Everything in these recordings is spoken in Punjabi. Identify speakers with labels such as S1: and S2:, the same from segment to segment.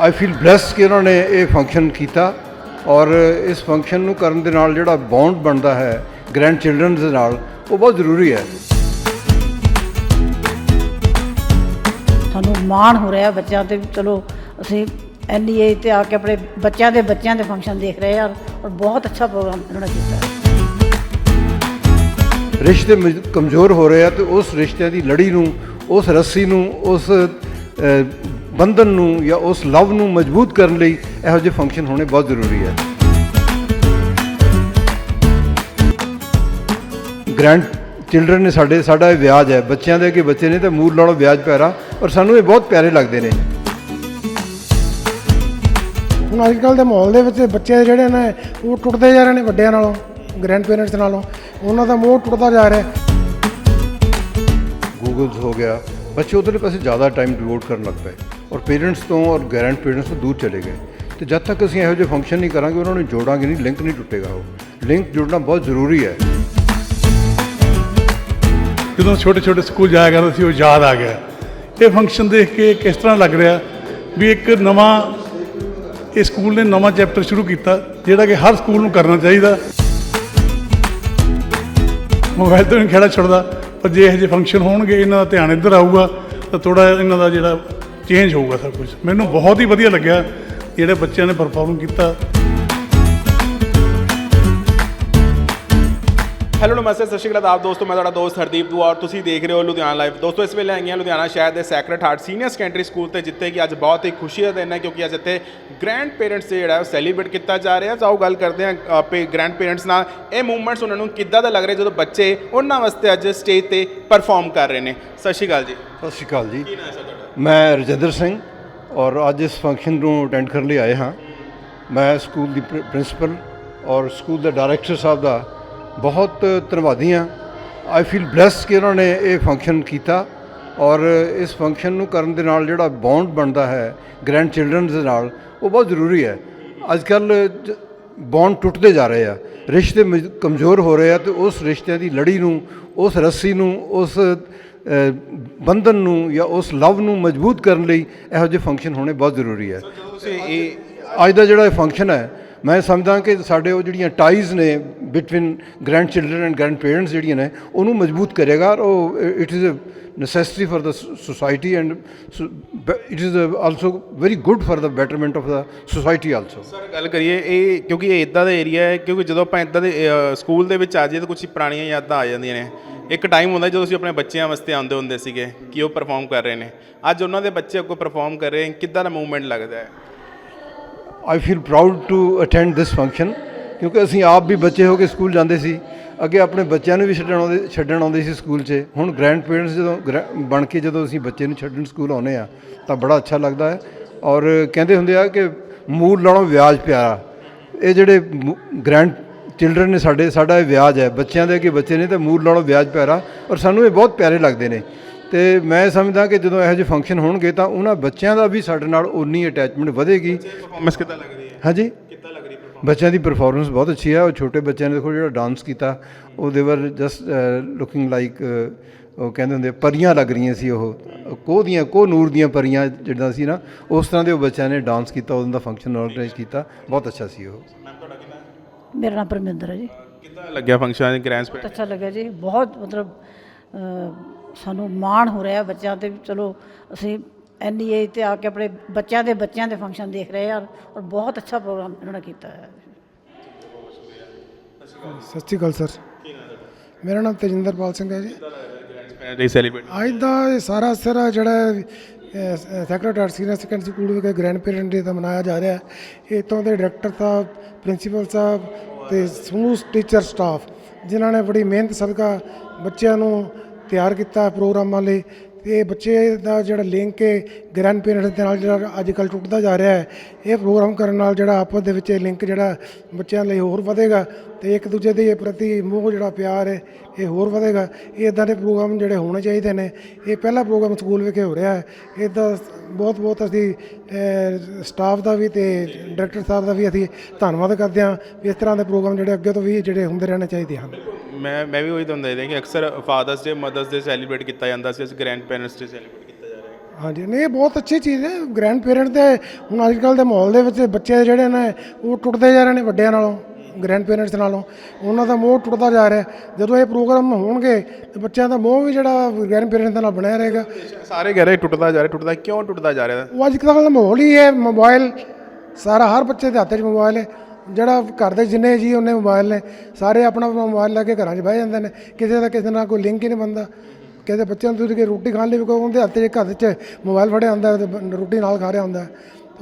S1: ਆਈ ਫੀਲ ਬlesed ਕਿ ਉਹਨਾਂ ਨੇ ਇਹ ਫੰਕਸ਼ਨ ਕੀਤਾ ਔਰ ਇਸ ਫੰਕਸ਼ਨ ਨੂੰ ਕਰਨ ਦੇ ਨਾਲ ਜਿਹੜਾ ਬੌਂਡ ਬਣਦਾ ਹੈ ਗ੍ਰੈਂਡ ਚਿਲਡਰਨ ਦੇ ਨਾਲ ਉਹ ਬਹੁਤ ਜ਼ਰੂਰੀ ਹੈ।
S2: ਸਾਨੂੰ ਮਾਣ ਹੋ ਰਿਹਾ ਬੱਚਿਆਂ ਤੇ ਵੀ ਚਲੋ ਅਸੀਂ ਇੰਨੀ ਏਜ ਤੇ ਆ ਕੇ ਆਪਣੇ ਬੱਚਿਆਂ ਦੇ ਬੱਚਿਆਂ ਦੇ ਫੰਕਸ਼ਨ ਦੇਖ ਰਹੇ ਹਾਂ ਔਰ ਬਹੁਤ ਅੱਛਾ ਪ੍ਰੋਗਰਾਮ ਇਹਨਾਂ ਨੇ ਕੀਤਾ ਹੈ।
S1: ਰਿਸ਼ਤੇ ਮਜ- ਕਮਜ਼ੋਰ ਹੋ ਰਹੇ ਆ ਤੇ ਉਸ ਰਿਸ਼ਤਿਆਂ ਦੀ ਲੜੀ ਨੂੰ ਉਸ ਰੱਸੀ ਨੂੰ ਉਸ ਬੰਧਨ ਨੂੰ ਜਾਂ ਉਸ ਲਵ ਨੂੰ ਮਜ਼ਬੂਤ ਕਰਨ ਲਈ ਇਹੋ ਜਿਹੇ ਫੰਕਸ਼ਨ ਹੋਣੇ ਬਹੁਤ ਜ਼ਰੂਰੀ ਹੈ। ਗ੍ਰੈਂਡ ਚਿਲਡਰਨ ਨੇ ਸਾਡੇ ਸਾਡਾ ਇਹ ਵਿਆਜ ਹੈ। ਬੱਚਿਆਂ ਦੇ ਅੱਗੇ ਬੱਚੇ ਨੇ ਤਾਂ ਮੂਲ ਨਾਲੋਂ ਵਿਆਜ ਪਿਆਰਾ ਔਰ ਸਾਨੂੰ ਇਹ ਬਹੁਤ ਪਿਆਰੇ ਲੱਗਦੇ ਨੇ।
S3: ਹੁਣ ਅੱਜ ਕੱਲ੍ਹ ਦੇ ਮਾਹੌਲ ਦੇ ਵਿੱਚ ਬੱਚੇ ਜਿਹੜੇ ਨੇ ਉਹ ਟੁੱਟਦੇ ਜਾ ਰਹੇ ਨੇ ਵੱਡਿਆਂ ਨਾਲੋਂ ਗ੍ਰੈਂਡ ਪੇਰੈਂਟਸ ਨਾਲੋਂ। ਉਹਨਾਂ ਦਾ ਮੋਹ ਟੁੱਟਦਾ ਜਾ ਰਿਹਾ।
S1: ਗੂਗਲਸ ਹੋ ਗਿਆ। ਬੱਚੇ ਉਧਰਲੇ ਪਾਸੇ ਜ਼ਿਆਦਾ ਟਾਈਮ ਡਿਵੋਟ ਕਰਨ ਲੱਗ ਪਏ। ਔਰ ਪੇਰੈਂਟਸ ਤੋਂ ਔਰ ਗ੍ਰੈਂਡ ਪੇਰੈਂਟਸ ਤੋਂ ਦੂਰ ਚਲੇ ਗਏ। ਤੇ ਜਦ ਤੱਕ ਅਸੀਂ ਇਹੋ ਜਿਹੇ ਫੰਕਸ਼ਨ ਨਹੀਂ ਕਰਾਂਗੇ, ਉਹਨਾਂ ਨੂੰ ਜੋੜਾਂਗੇ ਨਹੀਂ ਲਿੰਕ ਨਹੀਂ ਟੁੱਟੇਗਾ ਉਹ। ਲਿੰਕ ਜੁੜਨਾ ਬਹੁਤ ਜ਼ਰੂਰੀ ਹੈ।
S4: ਜਦੋਂ ਛੋਟੇ ਛੋਟੇ ਸਕੂਲ ਜਾਇਆ ਕਰਦੇ ਸੀ, ਉਹ ਯਾਦ ਆ ਗਿਆ। ਇਹ ਫੰਕਸ਼ਨ ਦੇਖ ਕੇ ਕਿਸ ਤਰ੍ਹਾਂ ਲੱਗ ਰਿਹਾ ਵੀ ਇੱਕ ਨਵਾਂ, ਇਹ ਸਕੂਲ ਨੇ ਨਵਾਂ ਚੈਪਟਰ ਸ਼ੁਰੂ ਕੀਤਾ, ਜਿਹੜਾ ਕਿ ਹਰ ਸਕੂਲ ਨੂੰ ਕਰਨਾ ਚਾਹੀਦਾ। ਮੋਬਾਈਲ ਤੋਂ ਨਹੀਂ ਖੇੜਾ ਛੱਡਦਾ ਪਰ ਜੇ ਇਹੋ ਜਿਹੇ ਫੰਕਸ਼ਨ ਹੋਣਗੇ, ਇਹਨਾਂ ਦਾ ਧਿਆਨ ਇੱਧਰ ਆਊਗਾ, ਤਾਂ ਥੋੜਾ ਇਹਨਾਂ ਦਾ ਜਿਹੜਾ ਚੇਂਜ ਹੋਊਗਾ ਸਭ ਕੁਝ ਮੈਨੂੰ ਬਹੁਤ ਹੀ ਵਧੀਆ ਲੱਗਿਆ ਜਿਹੜੇ ਬੱਚਿਆਂ ਨੇ ਪਰਫਾਰਮ ਕੀਤਾ।
S5: ਹੈਲੋ ਨਮਸਤੇ ਸਤਿ ਸ਼੍ਰੀ ਅਕਾਲ ਆਪ ਦੋਸਤੋ ਮੈਂ ਤੁਹਾਡਾ ਦੋਸਤ ਹਰਦੀਪ ਦੂਆ ਔਰ ਤੁਸੀਂ ਦੇਖ ਰਹੇ ਹੋ ਲੁਧਿਆਣਾ ਲਾਈਵ ਦੋਸਤੋ ਇਸ ਵੇਲੇ ਆਈਆਂ ਲੁਧਿਆਣਾ ਸ਼ਹਿਰ ਦੇ Sacred Heart Senior Secondary School ਤੇ ਜਿੱਥੇ ਕਿ ਅੱਜ ਬਹੁਤ ਹੀ ਖੁਸ਼ੀ ਦਾ ਦਿਨ ਹੈ ਕਿਉਂਕਿ ਅੱਜ ਇੱਥੇ ਗ੍ਰੈਂਡ ਪੇਰੈਂਟਸ ਡੇ ਜਿਹੜਾ ਹੈ ਉਹ ਸੈਲੀਬ੍ਰੇਟ ਕੀਤਾ ਜਾ ਰਿਹਾ। ਤਾਂ ਆਓ ਗੱਲ ਕਰਦੇ ਹਾਂ ਆਪੇ ਗ੍ਰੈਂਡ ਪੇਰੈਂਟਸ ਨਾਲ। ਇਹ ਮੂਵਮੈਂਟਸ ਉਹਨਾਂ ਨੂੰ ਕਿੱਦਾਂ ਦਾ ਲੱਗ ਰਿਹਾ ਜਦੋਂ ਬੱਚੇ ਉਹਨਾਂ ਵਾਸਤੇ ਅੱਜ ਸਟੇਜ ਤੇ ਪਰਫਾਰਮ ਕਰ ਰਹੇ ਨੇ? ਸਤਿ ਸ਼੍ਰੀ ਅਕਾਲ ਜੀ।
S1: ਸਤਿ ਸ਼੍ਰੀ ਅਕਾਲ ਜੀ। ਮੈਂ ਰਜਿੰਦਰ ਸਿੰਘ ਔਰ ਅੱਜ ਇਸ ਫੰਕਸ਼ਨ ਨੂੰ ਅਟੈਂਡ ਕਰਨ ਲਈ ਆਏ ਹਾਂ। ਮੈਂ ਸਕੂਲ ਦੀ ਪ੍ਰਿੰਸੀਪਲ ਔਰ ਸਕੂਲ ਦੇ ਡਾਇਰੈਕਟਰ ਸਾਹਿਬ ਦਾ ਬਹੁਤ ਧੰਨਵਾਦੀ ਹਾਂ। ਆਈ ਫੀਲ ਬlesed ਕਿ ਉਹਨਾਂ ਨੇ ਇਹ ਫੰਕਸ਼ਨ ਕੀਤਾ ਔਰ ਇਸ ਫੰਕਸ਼ਨ ਨੂੰ ਕਰਨ ਦੇ ਨਾਲ ਜਿਹੜਾ ਬੌਂਡ ਬਣਦਾ ਹੈ ਗ੍ਰੈਂਡ ਚਿਲਡਰਨ ਦੇ ਨਾਲ, ਉਹ ਬਹੁਤ ਜ਼ਰੂਰੀ ਹੈ। ਅੱਜ ਕੱਲ ਬੌਂਡ ਟੁੱਟਦੇ ਜਾ ਰਹੇ ਆ। ਰਿਸ਼ਤੇ ਮਜ- ਕਮਜ਼ੋਰ ਹੋ ਰਹੇ ਆ ਤੇ ਉਸ ਰਿਸ਼ਤਿਆਂ ਦੀ ਲੜੀ ਨੂੰ, ਉਸ ਰੱਸੀ ਨੂੰ, ਉਸ ਬੰਧਨ ਨੂੰ ਜਾਂ ਉਸ ਲਵ ਨੂੰ ਮਜ਼ਬੂਤ ਕਰਨ ਲਈ ਇਹੋ ਜਿਹੇ ਫੰਕਸ਼ਨ ਹੋਣੇ ਬਹੁਤ ਜ਼ਰੂਰੀ ਹੈ।
S5: ਇਹ
S1: ਅੱਜ ਦਾ ਜਿਹੜਾ ਇਹ ਫੰਕਸ਼ਨ ਹੈ ਮੈਂ ਸਮਝਦਾ ਕਿ ਸਾਡੇ ਉਹ ਜਿਹੜੀਆਂ ਟਾਈਜ਼ ਨੇ between grandchildren and grandparents ਜਿਹੜੀਆਂ ਨੇ ਉਹਨੂੰ ਮਜ਼ਬੂਤ ਕਰੇਗਾ ਔਰ ਉਹ it is a necessity for the society and so, it is also very good for the betterment of the society also.
S5: Sir ਗੱਲ ਕਰੀਏ ਇਹ ਕਿਉਂਕਿ ਇਹ ਇਦਾਂ ਦਾ ਏਰੀਆ ਹੈ ਕਿਉਂਕਿ ਜਦੋਂ ਆਪਾਂ ਇਦਾਂ ਦੇ ਸਕੂਲ ਦੇ ਵਿੱਚ ਆ ਜਾਈਏ ਤਾਂ ਕੁਝ ਪੁਰਾਣੀਆਂ ਯਾਦਾਂ ਆ ਜਾਂਦੀਆਂ ਨੇ। ਇੱਕ ਟਾਈਮ ਹੁੰਦਾ ਜਦੋਂ ਅਸੀਂ ਆਪਣੇ ਬੱਚਿਆਂ ਵਾਸਤੇ ਆਉਂਦੇ ਹੁੰਦੇ ਸੀਗੇ ਕਿ ਉਹ ਪਰਫਾਰਮ ਕਰ ਰਹੇ ਨੇ। ਅੱਜ ਉਹਨਾਂ ਦੇ ਬੱਚੇ ਅੱਗੋਂ ਪਰਫਾਰਮ ਕਰ ਰਹੇ, ਕਿੱਦਾਂ ਦਾ ਮੂਵਮੈਂਟ ਲੱਗਦਾ ਹੈ?
S1: I feel proud to attend this function ਕਿਉਂਕਿ ਅਸੀਂ ਆਪ ਵੀ ਬੱਚੇ ਹੋ ਕੇ ਸਕੂਲ ਜਾਂਦੇ ਸੀ। ਅੱਗੇ ਆਪਣੇ ਬੱਚਿਆਂ ਨੂੰ ਵੀ ਛੱਡਣ ਆਉਂਦੇ ਛੱਡਣ ਆਉਂਦੇ ਸੀ ਸਕੂਲ 'ਚ। ਹੁਣ ਗ੍ਰੈਂਡ ਪੇਰੈਂਟਸ ਜਦੋਂ ਗ੍ਰੈ- ਬਣ ਕੇ ਜਦੋਂ ਅਸੀਂ ਬੱਚੇ ਨੂੰ ਛੱਡਣ ਸਕੂਲ ਆਉਂਦੇ ਆ ਤਾਂ ਬੜਾ ਅੱਛਾ ਲੱਗਦਾ ਹੈ। ਔਰ ਕਹਿੰਦੇ ਹੁੰਦੇ ਆ ਕਿ ਮੂਲ ਨਾਲੋਂ ਵਿਆਜ ਪਿਆਰਾ। ਇਹ ਜਿਹੜੇ ਗ੍ਰੈਂਡ ਚਿਲਡਰਨ ਨੇ ਸਾਡੇ ਸਾਡਾ ਇਹ ਵਿਆਜ ਹੈ। ਬੱਚਿਆਂ ਦੇ ਅੱਗੇ ਬੱਚੇ ਨੇ ਤਾਂ ਮੂਲ ਨਾਲੋਂ ਵਿਆਜ ਪਿਆਰਾ ਔਰ ਸਾਨੂੰ ਇਹ ਬਹੁਤ ਪਿਆਰੇ ਲੱਗਦੇ ਨੇ। ਤੇ ਮੈਂ ਸਮਝਦਾ ਕਿ ਜਦੋਂ ਇਹੋ ਜਿਹੇ ਫੰਕਸ਼ਨ ਹੋਣਗੇ ਤਾਂ ਉਹਨਾਂ ਬੱਚਿਆਂ ਦਾ ਵੀ ਸਾਡੇ ਨਾਲ ਉਨੀ ਅਟੈਚਮੈਂਟ ਵਧੇਗੀ।
S5: ਪਰਫਾਰਮੈਂਸ ਕਿੱਦਾਂ ਲੱਗ ਰਹੀ ਹੈ?
S1: ਹਾਂਜੀ?
S5: ਕਿੱਦਾਂ ਲੱਗ ਰਹੀ ਹੈ
S1: ਬੱਚਿਆਂ ਦੀ ਪਰਫਾਰਮੈਂਸ ਬਹੁਤ ਅੱਛੀ ਹੈ। ਉਹ ਛੋਟੇ ਬੱਚਿਆਂ ਨੇ ਦੇਖੋ ਜਿਹੜਾ ਡਾਂਸ ਕੀਤਾ ਉਹ ਦੇ ਵਰ ਜਸਟ ਲੁਕਿੰਗ ਲਾਈਕ ਉਹ ਕਹਿੰਦੇ ਹੁੰਦੇ ਪਰੀਆਂ ਲੱਗ ਰਹੀਆਂ ਸੀ ਉਹ। ਕੋਹ ਦੀਆਂ ਕੋਹ ਨੂਰ ਦੀਆਂ ਪਰੀਆਂ ਜਿੱਦਾਂ ਸੀ ਨਾ ਉਸ ਤਰ੍ਹਾਂ ਦੇ ਉਹ ਬੱਚਿਆਂ ਨੇ ਡਾਂਸ ਕੀਤਾ ਉਹਨਾਂ ਦਾ ਫੰਕਸ਼ਨ ਆਰਗੇਨਾਈਜ਼ ਕੀਤਾ। ਬਹੁਤ ਅੱਛਾ ਸੀ ਉਹ।
S2: ਮੇਰਾ ਨਾਮ ਪਰਮਿੰਦਰ ਹੈ ਜੀ।
S5: ਕਿੱਦਾਂ ਲੱਗਿਆ ਫੰਕਸ਼ਨ ਗ੍ਰੈਂਡ
S2: ਬਹੁਤ ਅੱਛਾ ਲੱਗਿਆ ਜੀ। ਬਹੁਤ ਮਤਲਬ ਅ, ਸਾਨੂੰ ਮਾਣ ਹੋ ਰਿਹਾ ਬੱਚਿਆਂ ਤੇ। ਵੀ ਚਲੋ ਅਸੀਂ ਏਜ ਤੇ ਆ ਕੇ ਆਪਣੇ ਬੱਚਿਆਂ ਦੇ ਬੱਚਿਆਂ ਦੇ ਫੰਕਸ਼ਨ ਦੇਖ ਰਹੇ ਹਾਂ ਔਰ ਬਹੁਤ ਅੱਛਾ ਪ੍ਰੋਗਰਾਮ ਇਹਨਾਂ ਨੇ ਕੀਤਾ ਹੈ
S3: ਸਤਿ ਸ਼੍ਰੀ ਅਕਾਲ ਸਰ। ਮੇਰਾ ਨਾਮ ਤੇਜਿੰਦਰਪਾਲ ਸਿੰਘ ਹੈ ਜੀ।
S5: ਸੈਲੀਬ੍ਰੇਟ
S3: ਅੱਜ ਦਾ ਇਹ ਸਾਰਾ ਸਿਰਾ ਜਿਹੜਾ ਸੈਕਟਰੀ ਸੀਨੀਅਰ ਸੈਕੰਡਰੀ ਸਕੂਲ ਵਿਖੇ ਗ੍ਰੈਂਡ ਪੇਰੈਂਟ ਡੇ ਦਾ ਮਨਾਇਆ ਜਾ ਰਿਹਾ ਹੈ। ਇੱਥੋਂ ਦੇ ਡਾਇਰੈਕਟਰ ਸਾਹਿਬ ਪ੍ਰਿੰਸੀਪਲ ਸਾਹਿਬ ਤੇ ਸਮੂਹ ਟੀਚਰ ਸਟਾਫ ਜਿਨ੍ਹਾਂ ਨੇ ਬੜੀ ਮਿਹਨਤ ਸਦਕਾ ਬੱਚਿਆਂ ਨੂੰ ਤਿਆਰ ਕੀਤਾ ਪ੍ਰੋਗਰਾਮਾਂ ਲਈ ਇਹ ਬੱਚੇ ਦਾ ਜਿਹੜਾ ਲਿੰਕ ਹੈ ਗ੍ਰੈਂਡ ਪੇਰੈਂਟਸ ਦੇ ਨਾਲ ਜਿਹੜਾ ਅੱਜ ਕੱਲ੍ਹ ਟੁੱਟਦਾ ਜਾ ਰਿਹਾ ਹੈ, ਇਹ ਪ੍ਰੋਗਰਾਮ ਕਰਨ ਨਾਲ ਜਿਹੜਾ ਆਪਸ ਦੇ ਵਿੱਚ ਇਹ ਲਿੰਕ ਜਿਹੜਾ ਬੱਚਿਆਂ ਲਈ ਹੋਰ ਵਧੇਗਾ ਤੇ ਇੱਕ ਦੂਜੇ ਦੇ ਪ੍ਰਤੀ ਮੋਹ ਜਿਹੜਾ ਪਿਆਰ ਹੈ, ਇਹ ਹੋਰ ਵਧੇਗਾ। ਇਹ ਇਦਾਂ ਦੇ ਪ੍ਰੋਗਰਾਮ ਜਿਹੜੇ ਹੋਣੇ ਚਾਹੀਦੇ ਨੇ। ਇਹ ਪਹਿਲਾ ਪ੍ਰੋਗਰਾਮ ਸਕੂਲ ਵਿਖੇ ਹੋ ਰਿਹਾ ਹੈ। ਇਹਦਾ ਬਹੁਤ ਬਹੁਤ ਅਸੀਂ ਸਟਾਫ ਦਾ ਵੀ ਤੇ ਡਾਇਰੈਕਟਰ ਸਾਹਿਬ ਦਾ ਵੀ ਅਸੀਂ ਧੰਨਵਾਦ ਕਰਦੇ ਹਾਂ ਵੀ ਇਸ ਤਰ੍ਹਾਂ ਦੇ ਪ੍ਰੋਗਰਾਮ ਜਿਹੜੇ ਅੱਗੇ ਤੋਂ ਵੀ ਜਿਹੜੇ ਹੁੰਦੇ ਰਹਿਣੇ ਚਾਹੀਦੇ ਹਨ।
S5: ਮੈਂ ਮੈਂ ਵੀ ਉਹੀ ਤੁਹਾਨੂੰ ਦੱਸਦਾ ਕਿ ਅਕਸਰ father's day mother's day celebrate ਕੀਤਾ ਜਾਂਦਾ ਸੀ ਅੱਜ ਗ੍ਰੈਂਡ ਪੇਰੈਂਟਸ ਡੇ ਸੈਲੀਬ੍ਰੇਟ ਕੀਤਾ ਜਾ ਰਿਹਾ ਹੈ।
S3: ਹਾਂਜੀ ਨਹੀਂ ਇਹ ਬਹੁਤ ਅੱਛੀ ਚੀਜ਼ ਹੈ। ਗ੍ਰੈਂਡ ਪੇਰੈਂਟ ਤੇ ਹੁਣ ਅੱਜ ਕੱਲ ਦੇ ਮਾਹੌਲ ਦੇ ਵਿੱਚ ਬੱਚੇ ਜਿਹੜੇ ਨੇ ਉਹ ਟੁੱਟਦੇ ਜਾ ਰਹੇ ਨੇ ਵੱਡਿਆਂ ਨਾਲੋਂ ਗ੍ਰੈਂਡ ਪੇਰੈਂਟਸ ਨਾਲੋਂ। ਉਹਨਾਂ ਦਾ ਮੋਹ ਟੁੱਟਦਾ ਜਾ ਰਿਹਾ। ਜਦੋਂ ਇਹ ਪ੍ਰੋਗਰਾਮ ਹੋਣਗੇ ਤੇ ਬੱਚਿਆਂ ਦਾ ਮੋਹ ਵੀ ਜਿਹੜਾ ਗ੍ਰੈਂਡ ਪੇਰੈਂਟਸ ਨਾਲ ਬਣਿਆ ਰਹੇਗਾ।
S5: ਸਾਰੇ ਕਹਿ ਰਹੇ ਟੁੱਟਦਾ ਜਾ ਰਿਹਾ ਟੁੱਟਦਾ ਕਿਉਂ ਟੁੱਟਦਾ ਜਾ ਰਿਹਾ?
S3: ਉਹ ਅੱਜ ਕੱਲ੍ਹ ਦਾ ਮਾਹੌਲ ਹੀ ਹੈ ਮੋਬਾਈਲ ਸਾਰਾ ਹਰ ਬੱਚੇ ਦੇ ਹੱਥ 'ਚ ਮੋਬਾਈਲ ਹੈ। ਜਿਹੜਾ ਘਰ ਦੇ ਜਿੰਨੇ ਜੀ ਉਹਨੇ ਮੋਬਾਈਲ ਨੇ, ਸਾਰੇ ਆਪਣਾ ਆਪਣਾ ਮੋਬਾਈਲ ਲੈ ਕੇ ਘਰਾਂ 'ਚ ਬਹਿ ਜਾਂਦੇ ਨੇ। ਕਿਸੇ ਦਾ ਕਿਸੇ ਨਾਲ ਕੋਈ ਲਿੰਕ ਹੀ ਨਹੀਂ ਬਣਦਾ। ਕਿਸੇ ਬੱਚਿਆਂ ਨੂੰ ਤੁਸੀਂ ਕਿ ਰੋਟੀ ਖਾਣ ਲਈ ਵੀ ਕਹੋ ਉਹਦੇ ਹੱਥ 'ਚ ਘਰ 'ਚ ਮੋਬਾਈਲ ਫੜਿਆ ਹੁੰਦਾ, ਤੇ ਰੋਟੀ ਨਾਲ ਖਾ ਰਿਹਾ ਹੁੰਦਾ।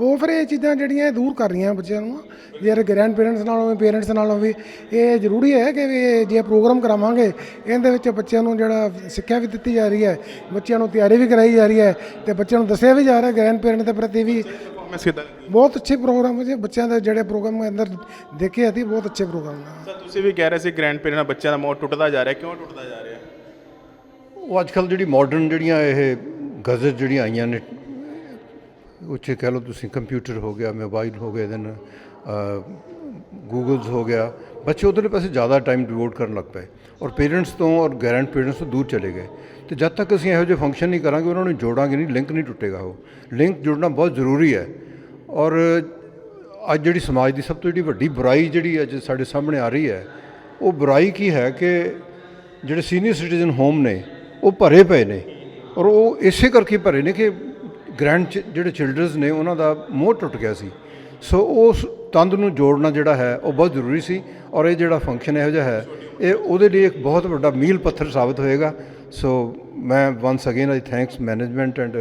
S3: ਉਹ ਫਿਰ ਇਹ ਚੀਜ਼ਾਂ ਜਿਹੜੀਆਂ ਦੂਰ ਕਰ ਰਹੀਆਂ ਬੱਚਿਆਂ ਨੂੰ। ਜੇ ਗ੍ਰੈਂਡ ਪੇਰੈਂਟਸ ਨਾਲੋਂ ਵੀ ਪੇਰੈਂਟਸ ਨਾਲੋਂ ਵੀ ਇਹ ਜ਼ਰੂਰੀ ਹੈ ਕਿ ਵੀ ਜੇ ਪ੍ਰੋਗਰਾਮ ਕਰਾਵਾਂਗੇ, ਇਹਦੇ ਵਿੱਚ ਬੱਚਿਆਂ ਨੂੰ ਜਿਹੜਾ ਸਿੱਖਿਆ ਵੀ ਦਿੱਤੀ ਜਾ ਰਹੀ ਹੈ, ਬੱਚਿਆਂ ਨੂੰ ਤਿਆਰੀ ਵੀ ਕਰਾਈ ਜਾ ਰਹੀ ਹੈ, ਤੇ ਬੱਚਿਆਂ ਨੂੰ ਦੱਸਿਆ ਵੀ ਜਾ ਰਿਹਾ ਗ੍ਰੈਂਡ ਪੇਰੈਂਟ ਦੇ ਪ੍ਰਤੀ ਵੀ
S5: ਪਰਫਾਰਮੈਂਸ ਕਿਦਾਂ
S3: ਬਹੁਤ ਅੱਛੇ ਪ੍ਰੋਗਰਾਮ ਹੈ ਜੀ ਬੱਚਿਆਂ ਦੇ ਜਿਹੜੇ ਪ੍ਰੋਗਰਾਮ ਅੰਦਰ ਦੇਖੇ ਅਸੀਂ ਬਹੁਤ ਅੱਛੇ ਪ੍ਰੋਗਰਾਮ ਨੇ
S5: ਸਰ ਤੁਸੀਂ ਵੀ ਕਹਿ ਰਹੇ ਸੀ ਗ੍ਰੈਂਡ ਪੇਰੈਂਟ ਬੱਚਿਆਂ ਦਾ ਮੋਹ ਟੁੱਟਦਾ ਜਾ ਰਿਹਾ ਕਿਉਂ ਟੁੱਟਦਾ ਜਾ ਰਿਹਾ?
S1: ਉਹ ਅੱਜ ਕੱਲ੍ਹ ਜਿਹੜੀ ਮਾਡਰਨ ਜਿਹੜੀਆਂ ਇਹ ਗਜ਼ਟ ਜਿਹੜੀਆਂ ਆਈਆਂ ਨੇ ਉਹ 'ਚ ਕਹਿ ਲਓ ਤੁਸੀਂ ਕੰਪਿਊਟਰ ਹੋ ਗਿਆ ਮੋਬਾਈਲ ਹੋ ਗਏ ਦੈਨ ਗੂਗਲਸ ਹੋ ਗਿਆ ਬੱਚੇ ਉਹਦੇ ਪਾਸੇ ਜ਼ਿਆਦਾ ਟਾਈਮ ਡਿਵੋਟ ਕਰਨ ਲੱਗ ਪਏ ਔਰ ਪੇਰੈਂਟਸ ਤੋਂ ਔਰ ਗ੍ਰੈਂਡ ਪੇਰੈਂਟਸ ਤੋਂ ਦੂਰ ਚਲੇ ਗਏ ਤੇ ਜਦ ਤੱਕ ਅਸੀਂ ਇਹੋ ਜਿਹੇ ਫੰਕਸ਼ਨ ਨਹੀਂ ਕਰਾਂਗੇ ਉਹਨਾਂ ਨੂੰ ਜੋੜਾਂਗੇ ਨਹੀਂ ਲਿੰਕ ਨਹੀਂ ਟੁੱਟੇਗਾ ਉਹ ਲਿੰਕ ਜੁੜਨਾ ਬਹੁਤ ਜ਼ਰੂਰੀ ਹੈ ਔਰ ਅੱਜ ਜਿਹੜੀ ਸਮਾਜ ਦੀ ਸਭ ਤੋਂ ਜਿਹੜੀ ਵੱਡੀ ਬੁਰਾਈ ਜਿਹੜੀ ਅੱਜ ਸਾਡੇ ਸਾਹਮਣੇ ਆ ਰਹੀ ਹੈ ਉਹ ਬੁਰਾਈ ਕੀ ਹੈ ਕਿ ਜਿਹੜੇ ਸੀਨੀਅਰ ਸਿਟੀਜ਼ਨ ਹੋਮ ਨੇ ਉਹ ਭਰੇ ਪਏ ਨੇ ਔਰ ਉਹ ਇਸੇ ਕਰਕੇ ਭਰੇ ਨੇ ਕਿ ਗ੍ਰੈਂਡ ਜਿਹੜੇ ਚਿਲਡਰਨਸ ਨੇ ਉਹਨਾਂ ਦਾ ਮੋਹ ਟੁੱਟ ਗਿਆ ਸੀ ਸੋ ਉਸ ਤੰਦ ਨੂੰ ਜੋੜਨਾ ਜਿਹੜਾ ਹੈ ਉਹ ਬਹੁਤ ਜ਼ਰੂਰੀ ਸੀ ਔਰ ਇਹ ਜਿਹੜਾ ਫੰਕਸ਼ਨ ਇਹੋ ਜਿਹਾ ਹੈ, ਇਹ ਉਹਦੇ ਲਈ ਇੱਕ ਬਹੁਤ ਵੱਡਾ ਮੀਲ ਪੱਥਰ ਸਾਬਤ ਹੋਏਗਾ। ਸੋ ਮੈਂ once again I thanks management and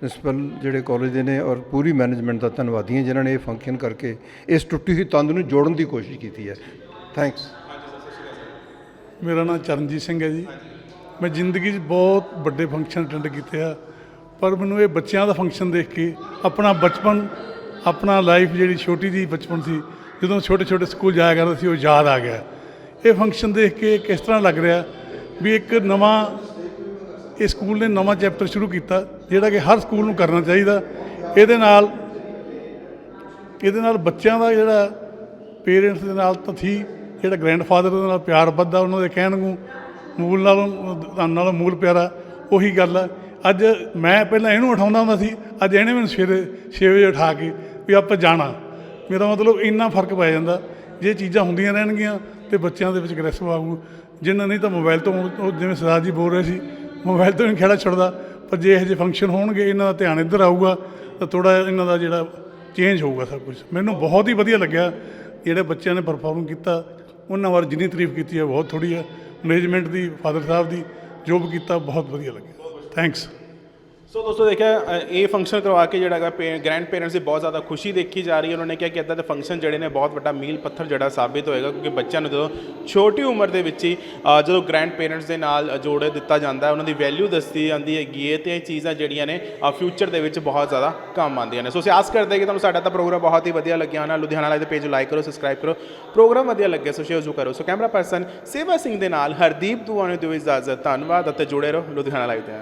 S1: principal ਜਿਹੜੇ ਕਾਲਜ ਦੇ ਨੇ ਔਰ ਪੂਰੀ ਮੈਨੇਜਮੈਂਟ ਦਾ ਧੰਨਵਾਦੀ ਹਾਂ ਜਿਨ੍ਹਾਂ ਨੇ ਇਹ ਫੰਕਸ਼ਨ ਕਰਕੇ ਇਸ ਟੁੱਟੀ ਹੋਈ ਤੰਦ ਨੂੰ ਜੋੜਨ ਦੀ ਕੋਸ਼ਿਸ਼ ਕੀਤੀ ਹੈ। ਥੈਂਕਸ
S4: ਮੇਰਾ ਨਾਮ ਚਰਨਜੀਤ ਸਿੰਘ ਹੈ ਜੀ। ਮੈਂ ਜ਼ਿੰਦਗੀ 'ਚ ਬਹੁਤ ਵੱਡੇ ਫੰਕਸ਼ਨ ਅਟੈਂਡ ਕੀਤੇ ਆ, ਪਰ ਮੈਨੂੰ ਇਹ ਬੱਚਿਆਂ ਦਾ ਫੰਕਸ਼ਨ ਦੇਖ ਕੇ ਆਪਣਾ ਬਚਪਨ, ਆਪਣਾ ਲਾਈਫ ਜਿਹੜੀ ਛੋਟੀ ਜੀ ਬਚਪਨ ਸੀ ਜਦੋਂ ਛੋਟੇ ਛੋਟੇ ਸਕੂਲ ਜਾਇਆ ਕਰਦਾ ਸੀ, ਉਹ ਯਾਦ ਆ ਗਿਆ। ਇਹ ਫੰਕਸ਼ਨ ਦੇਖ ਕੇ ਕਿਸ ਤਰ੍ਹਾਂ ਲੱਗ ਰਿਹਾ ਵੀ ਇੱਕ ਨਵਾਂ, ਇਹ ਸਕੂਲ ਨੇ ਨਵਾਂ ਚੈਪਟਰ ਸ਼ੁਰੂ ਕੀਤਾ, ਜਿਹੜਾ ਕਿ ਹਰ ਸਕੂਲ ਨੂੰ ਕਰਨਾ ਚਾਹੀਦਾ। ਇਹਦੇ ਨਾਲ ਇਹਦੇ ਨਾਲ ਬੱਚਿਆਂ ਦਾ ਜਿਹੜਾ ਪੇਰੈਂਟਸ ਦੇ ਨਾਲ ਤਾਂ ਥੀ, ਜਿਹੜਾ ਗ੍ਰੈਂਡਫਾਦਰ ਦੇ ਨਾਲ ਪਿਆਰ ਵੱਧਦਾ, ਉਹਨਾਂ ਦੇ ਕਹਿਣ ਨੂੰ, ਮੂਲ ਨਾਲੋਂ, ਧਨ ਨਾਲੋਂ ਮੂਲ ਪਿਆਰਾ, ਉਹੀ ਗੱਲ ਆ। ਅੱਜ ਮੈਂ ਪਹਿਲਾਂ ਇਹਨੂੰ ਉਠਾਉਂਦਾ ਹੁੰਦਾ ਸੀ, ਅੱਜ ਇਹਨੇ ਮੈਨੂੰ ਸਵੇਰੇ 6 ਵਜੇ ਉਠਾ ਕੇ ਵੀ ਆਪਾਂ ਜਾਣਾ। ਮੇਰਾ ਮਤਲਬ ਇੰਨਾ ਫ਼ਰਕ ਪੈ ਜਾਂਦਾ, ਜੇ ਚੀਜ਼ਾਂ ਹੁੰਦੀਆਂ ਰਹਿਣਗੀਆਂ ਤੇ ਬੱਚਿਆਂ ਦੇ ਵਿੱਚ ਗ੍ਰੈਸਵ ਆਊਗਾ। ਜਿੰਨਾ ਨਹੀਂ ਤਾਂ ਮੋਬਾਈਲ ਤੋਂ ਉਹ ਜਿਵੇਂ ਸਰਦਾਰ ਜੀ ਬੋਲ ਰਹੇ ਸੀ ਮੋਬਾਈਲ ਤੋਂ ਨਹੀਂ ਖੇੜਾ ਛੱਡਦਾ, ਪਰ ਜੇ ਇਹੋ ਜਿਹੇ ਫੰਕਸ਼ਨ ਹੋਣਗੇ, ਇਹਨਾਂ ਦਾ ਧਿਆਨ ਇੱਧਰ ਆਊਗਾ, ਤਾਂ ਥੋੜਾ ਇਹਨਾਂ ਦਾ ਜਿਹੜਾ ਚੇਂਜ ਹੋਊਗਾ ਸਭ ਕੁਝ ਮੈਨੂੰ ਬਹੁਤ ਹੀ ਵਧੀਆ ਲੱਗਿਆ, ਜਿਹੜੇ ਬੱਚਿਆਂ ਨੇ ਪਰਫਾਰਮ ਕੀਤਾ, ਉਹਨਾਂ ਬਾਰੇ ਜਿੰਨੀ ਤਾਰੀਫ ਕੀਤੀ ਹੈ, ਬਹੁਤ ਥੋੜੀ ਹੈ। ਮੈਨੇਜਮੈਂਟ ਦੀ ਫਾਦਰ ਸਾਹਿਬ ਦੀ ਜੋ ਵੀ ਕੀਤਾ, ਬਹੁਤ ਵਧੀਆ ਲੱਗਿਆ। ਥੈਂਕਸ
S5: ਸੋ ਦੋਸਤੋ ਦੇਖਿਆ ਇਹ ਫੰਕਸ਼ਨ ਕਰਵਾ ਕੇ ਜਿਹੜਾ ਹੈਗਾ ਗ੍ਰੈਂਡ ਪੇਰੈਂਟਸ ਦੀ ਬਹੁਤ ਜ਼ਿਆਦਾ ਖੁਸ਼ੀ ਦੇਖੀ ਜਾ ਰਹੀ ਹੈ। ਉਹਨਾਂ ਨੇ ਕਿਹਾ ਕਿ ਇਦਾਂ ਦੇ ਫੰਕਸ਼ਨ ਜਿਹੜੇ ਨੇ, ਬਹੁਤ ਵੱਡਾ ਮੀਲ ਪੱਥਰ ਜਿਹੜਾ ਸਾਬਿਤ ਹੋਏਗਾ, ਕਿਉਂਕਿ ਬੱਚਿਆਂ ਨੂੰ ਜਦੋਂ ਛੋਟੀ ਉਮਰ ਦੇ ਵਿੱਚ ਹੀ ਜਦੋਂ ਗ੍ਰੈਂਡ ਪੇਰੈਂਟਸ ਦੇ ਨਾਲ ਜੋੜੇ ਦਿੱਤਾ ਜਾਂਦਾ ਹੈ, ਉਹਨਾਂ ਦੀ ਵੈਲਿਊ ਦੱਸੀ ਜਾਂਦੀ ਹੈਗੀ ਹੈ, ਤੇ ਇਹ ਚੀਜ਼ਾਂ ਜਿਹੜੀਆਂ ਨੇ ਫਿਊਚਰ ਦੇ ਵਿੱਚ ਬਹੁਤ ਜ਼ਿਆਦਾ ਕੰਮ ਆਉਂਦੀਆਂ ਨੇ। ਸੋ ਅਸੀਂ ਆਸ ਕਰਦੇ ਕਿ ਤੁਹਾਨੂੰ ਸਾਡਾ ਤਾਂ ਪ੍ਰੋਗਰਾਮ ਬਹੁਤ ਹੀ ਵਧੀਆ ਲੱਗਿਆ ਹੋਣਾ। ਲੁਧਿਆਣਾ ਲਾਈਵ ਦੇ ਪੇਜ ਲਾਈਕ ਕਰੋ ਸਬਸਕ੍ਰਾਈਬ ਕਰੋ। ਪ੍ਰੋਗਰਾਮ ਵਧੀਆ ਲੱਗਿਆ ਸੋ ਸ਼ੇਅਰ ਜ਼ਰੂਰ ਕਰੋ। ਸੋ ਕੈਮਰਾ ਪਰਸਨ ਸੇਵਾ ਸਿੰਘ ਦੇ ਨਾਲ ਹਰਦੀਪ ਦੂਆ ਨੇ ਦਿਓ ਇਜਾਜ਼ਤ ਧੰਨਵਾਦ, ਅਤੇ ਜੁੜੇ ਰਹੋ ਲੁਧਿਆਣਾ ਲਾਈਵ 'ਤੇ।